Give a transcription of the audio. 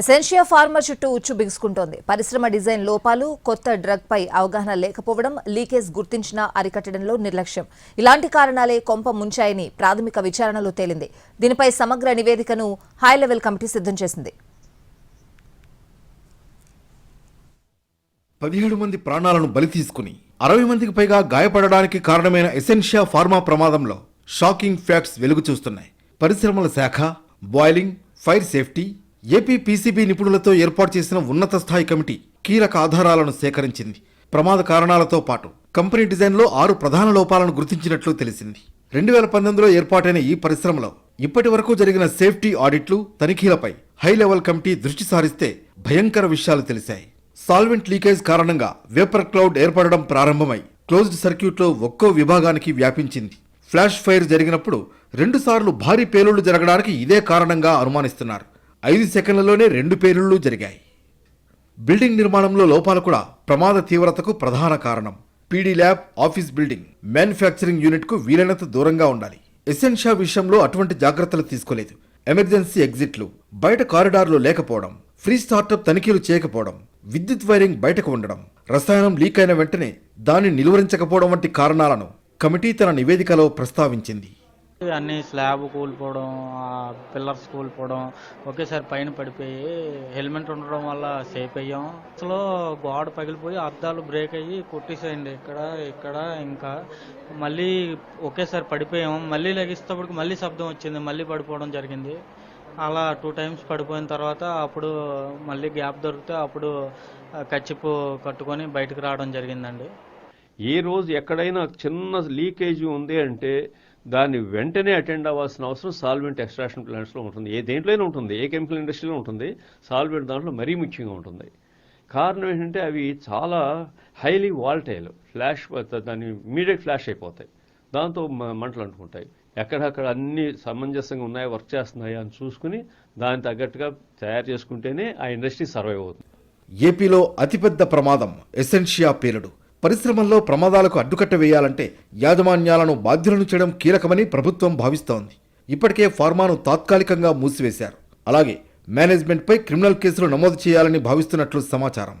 Essentia pharma చుట్టూ ఉచ్చు బిగుసుకుంటోంది. పరిశ్రమ డిజైన్ లోపాలు కొత్త డ్రగ్ పై అవగాహన లేకపోవడం లీకేజ్ గుర్తించినా అరికట్టడంలో నిర్లక్ష్యం. ఇలాంటి కారణాలే కొంప ముంచాయని ప్రాథమిక విచారణలో తేలింది. దీనిపై సమగ్ర నివేదికను హై లెవెల్ కమిటీ సిద్ధం చేసింది. పదిహేడు మంది ప్రాణాలను బలి తీసుకుని అరవై మందికి పైగా గాయపడడానికి కారణమైన ఎసెన్షియా ఫార్మా ప్రమాదంలో షాకింగ్ ఫ్యాక్ట్స్ వెలుగు చూస్తున్నాయి. పరిశ్రమల శాఖ boiling fire safety AP PCB నిపుణులతో ఏర్పాటు చేసిన ఉన్నత స్థాయి కమిటీ కీలక ఆధారాలను సేకరించింది. ప్రమాద కారణాలతో పాటు కంపెనీ డిజైన్లో ఆరు ప్రధాన లోపాలను గుర్తించినట్లు తెలిసింది. రెండు వేల పంతొమ్మిదిలో ఏర్పాటైన ఈ పరిశ్రమలో ఇప్పటి వరకు జరిగిన సేఫ్టీ ఆడిట్లు తనిఖీలపై హై లెవెల్ కమిటీ దృష్టి సారిస్తే భయంకర విషయాలు తెలిశాయి. సాల్వెంట్ లీకేజ్ కారణంగా వేపర్ క్లౌడ్ ఏర్పడడం ప్రారంభమై క్లోజ్డ్ సర్క్యూట్లో ఒక్కో విభాగానికి వ్యాపించింది. ఫ్లాష్ ఫైర్ జరిగినప్పుడు రెండుసార్లు భారీ పేలుళ్ళు జరగడానికి ఇదే కారణంగా అనుమానిస్తున్నారు. ఐదు సెకండ్లలోనే రెండు పేలుళ్ళు జరిగాయి. బిల్డింగ్ నిర్మాణంలో లోపాలు కూడా ప్రమాద తీవ్రతకు ప్రధాన కారణం. PD lab office building. Manufacturing యూనిట్కు వీలైనంత దూరంగా ఉండాలి. ఎసెన్షియా విషయంలో అటువంటి జాగ్రత్తలు తీసుకోలేదు. ఎమర్జెన్సీ ఎగ్జిట్లు బయట కారిడార్లు లేకపోవడం ఫ్రీ స్టార్టప్ తనిఖీలు చేయకపోవడం విద్యుత్ వైరింగ్ బయటకు ఉండడం రసాయనం లీక్ అయిన వెంటనే దాన్ని నిలువరించకపోవడం వంటి కారణాలను కమిటీ తన నివేదికలో ప్రస్తావించింది. అన్ని స్లాబ్ కూలిపోవడం పిల్లర్స్ కూలిపోవడం ఒకేసారి పైన పడిపోయి హెల్మెట్ ఉండడం వల్ల సేఫ్ అయ్యాం. అసలు గోడ పగిలిపోయి అద్దాలు బ్రేక్ అయ్యి కొట్టేసేయండి. ఇక్కడ ఇక్కడ ఇంకా. మళ్ళీ ఒకేసారి పడిపోయాం. మళ్ళీ లెగిస్తేప్పటికి మళ్ళీ శబ్దం వచ్చింది. మళ్ళీ పడిపోవడం జరిగింది. అలా టూ టైమ్స్ పడిపోయిన తర్వాత అప్పుడు మళ్ళీ గ్యాప్ దొరికితే అప్పుడు కచ్చిపు కట్టుకొని బయటకు రావడం జరిగిందండి. ఏ రోజు ఎక్కడైనా చిన్న లీకేజ్ ఉంది అంటే దాన్ని వెంటనే అటెండ్ అవ్వాల్సిన అవసరం సాల్వెంట్ ఎక్స్ట్రాక్షన్ ప్లాంట్స్లో ఉంటుంది. ఏ దేంట్లోనే ఉంటుంది. ఏ కెమికల్ ఇండస్ట్రీలో ఉంటుంది. సాల్వెంట్ దాంట్లో మరీ ముఖ్యంగా ఉంటుంది. కారణం ఏంటంటే అవి చాలా హైలీ వాల్టైల్ ఫ్లాష్ దాన్ని ఇమీడియట్ ఫ్లాష్ అయిపోతాయి. దాంతో మ- మంటలు అంటుకుంటాయి. ఎక్కడక్కడ అన్ని సమంజసంగా ఉన్నాయా వర్క్ చేస్తున్నాయా అని చూసుకుని దానికి తగ్గట్టుగా తయారు చేసుకుంటేనే ఆ ఇండస్ట్రీ సర్వైవ్ అవుతుంది. ఏపీలో అతిపెద్ద ప్రమాదం ఎసెన్షియా పేలుడు. పరిశ్రమల్లో ప్రమాదాలకు అడ్డుకట్ట వేయాలంటే యాజమాన్యాలను బాధ్యులను చేయడం కీలకమని ప్రభుత్వం భావిస్తోంది. ఇప్పటికే ఫార్మాను తాత్కాలికంగా మూసివేశారు. అలాగే మేనేజ్మెంట్పై క్రిమినల్ కేసులు నమోదు చేయాలని భావిస్తున్నట్లు సమాచారం.